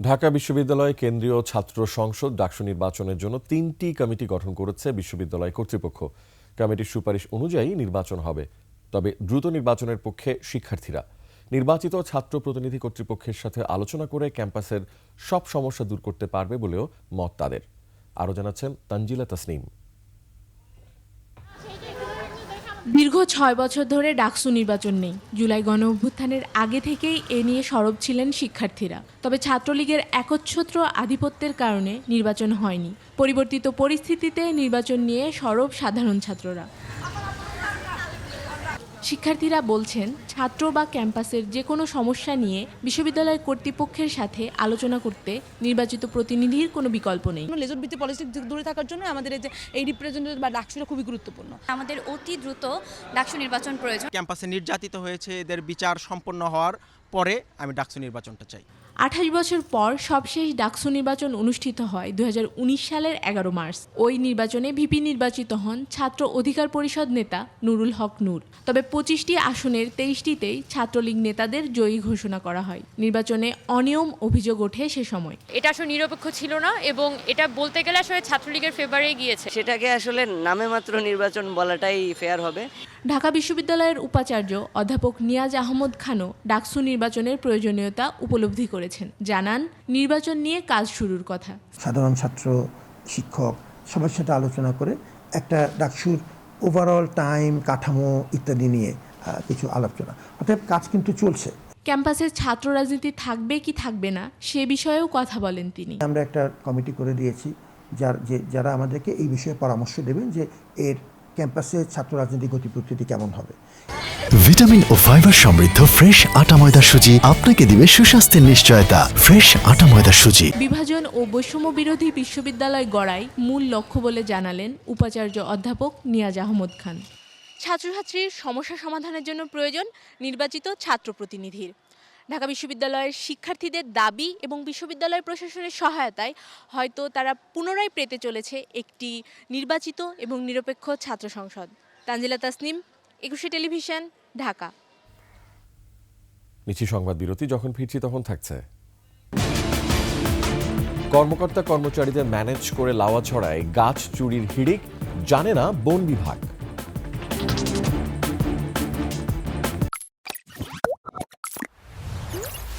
ঢাকা বিশ্ববিদ্যালয় কেন্দ্রীয় ছাত্র সংসদ ডাকসু নির্বাচনের জন্য তিনটি কমিটি গঠন করেছে বিশ্ববিদ্যালয় কর্তৃপক্ষ। কমিটির সুপারিশ অনুযায়ী নির্বাচন হবে, তবে দ্রুত নির্বাচনের পক্ষে শিক্ষার্থীরা। নির্বাচিত ছাত্র প্রতিনিধি কর্তৃপক্ষের সাথে আলোচনা করে ক্যাম্পাসের সব সমস্যা দূর করতে পারবে বলেও মত তাদের। আরও জানাচ্ছেন তানজিলা তাসনিম। দীর্ঘ ছয় বছর ধরে ডাকসু নির্বাচন নেই। জুলাই গণ অভ্যুত্থানের আগে থেকেই এ নিয়ে সরব ছিলেন শিক্ষার্থীরা। তবে ছাত্রলীগের একচ্ছত্র আধিপত্যের কারণে নির্বাচন হয়নি। পরিবর্তিত পরিস্থিতিতে নির্বাচন নিয়ে সরব সাধারণ ছাত্ররা। শিক্ষার্থীরা বলছেন ছাত্র বা ক্যাম্পাসের যে কোনো সমস্যা নিয়ে বিশ্ববিদ্যালয় কর্তৃপক্ষের সাথে আলোচনা করতে নির্বাচিত প্রতিনিধির কোনো বিকল্প নেই। লেজর ভিত্তিক পলিসি দূরে থাকার জন্য আমাদের এই যে এই রিপ্রেজেন্টেটিভ বা ডাকসুটা খুবই গুরুত্বপূর্ণ। আমাদের অতি দ্রুত ডাকসু নির্বাচন প্রয়োজন। ক্যাম্পাসে নির্যাতিত হয়েছে এদের বিচার সম্পন্ন হওয়ার পরে আমি ডাকসু নির্বাচনটা চাই। আঠাশ বছর পর সবশেষ ডাকসু নির্বাচন অনুষ্ঠিত হয় দু হাজার উনিশ সালের এগারো মার্চ। ওই নির্বাচনে ভিপি নির্বাচিত হন ছাত্র অধিকার পরিষদ নেতা নুরুল হক নূর। তবে পঁচিশটি আসনের তেইশটিতেই ছাত্রলীগ নেতাদের জয়ী ঘোষণা করা হয়। নির্বাচনে অনিয়ম অভিযোগ ওঠে সে সময়। এটা আসলে নিরপেক্ষ ছিল না এবং এটা বলতে গেলে আসলে ছাত্রলীগের ফেভারে গিয়েছে। সেটাকে আসলে নামে মাত্র নির্বাচন বলাটাই ফেয়ার হবে। ঢাকা বিশ্ববিদ্যালয়ের উপাচার্য অধ্যাপক নিয়াজ আহমদ খানও ডাকসু নির্বাচনের প্রয়োজনীয়তা উপলব্ধি করেছেন। জানান নির্বাচন নিয়ে কাজ শুরুর কথা। সাধারণ ছাত্র শিক্ষক সবার সাথে আলোচনা করে একটা ডাকসুর ওভারঅল টাইম কাঠামো ইত্যাদি নিয়ে কিছু আলোচনা। অর্থাৎ কাজ কিন্তু চলছে। ক্যাম্পাসের ছাত্র রাজনীতি থাকবে কি থাকবে না সে বিষয়েও কথা বলেন তিনি। আমরা একটা কমিটি করে দিয়েছি যার যে যারা আমাদেরকে এই বিষয়ে পরামর্শ দেবেন যে এর ক্যাম্পাসে ছাত্র রাজনীতি গতি প্রকৃতি কেমন হবে। ভিটামিন ও ফাইবার সমৃদ্ধ ফ্রেশ আটা ময়দা সুজি আপনাকে দিবে সুস্বাস্থ্যের নিশ্চয়তা। ফ্রেশ আটা ময়দা সুজি। বিভাজন ও বৈষম্য বিরোধী বিশ্ববিদ্যালয় গড়াই মূল লক্ষ্য বলে জানালেন উপাচার্য অধ্যাপক নিয়াজ আহমদ খান। ছাত্রছাত্রীর সমস্যা সমাধানের জন্য প্রয়োজন নির্বাচিত ছাত্র প্রতিনিধির। ঢাকা বিশ্ববিদ্যালয়ের শিক্ষার্থীদের দাবি এবং বিশ্ববিদ্যালয় প্রশাসনের সহায়তায় হয়তো তারা পুনরায় পেতে চলেছে একটি নির্বাচিত এবং নিরপেক্ষ ছাত্র সংসদ। তানজিলা তাসনিম একুশে টেলিভিশন, ঢাকা। নিচ্ছি সংবাদ বিরতি, যখন ফিরছি তখন থাকছে। কর্মকর্তা কর্মচারীদের ম্যানেজ করে লাওয়া ছড়ায় গাছ চুরির হিড়িক, জানে না বন বিভাগ।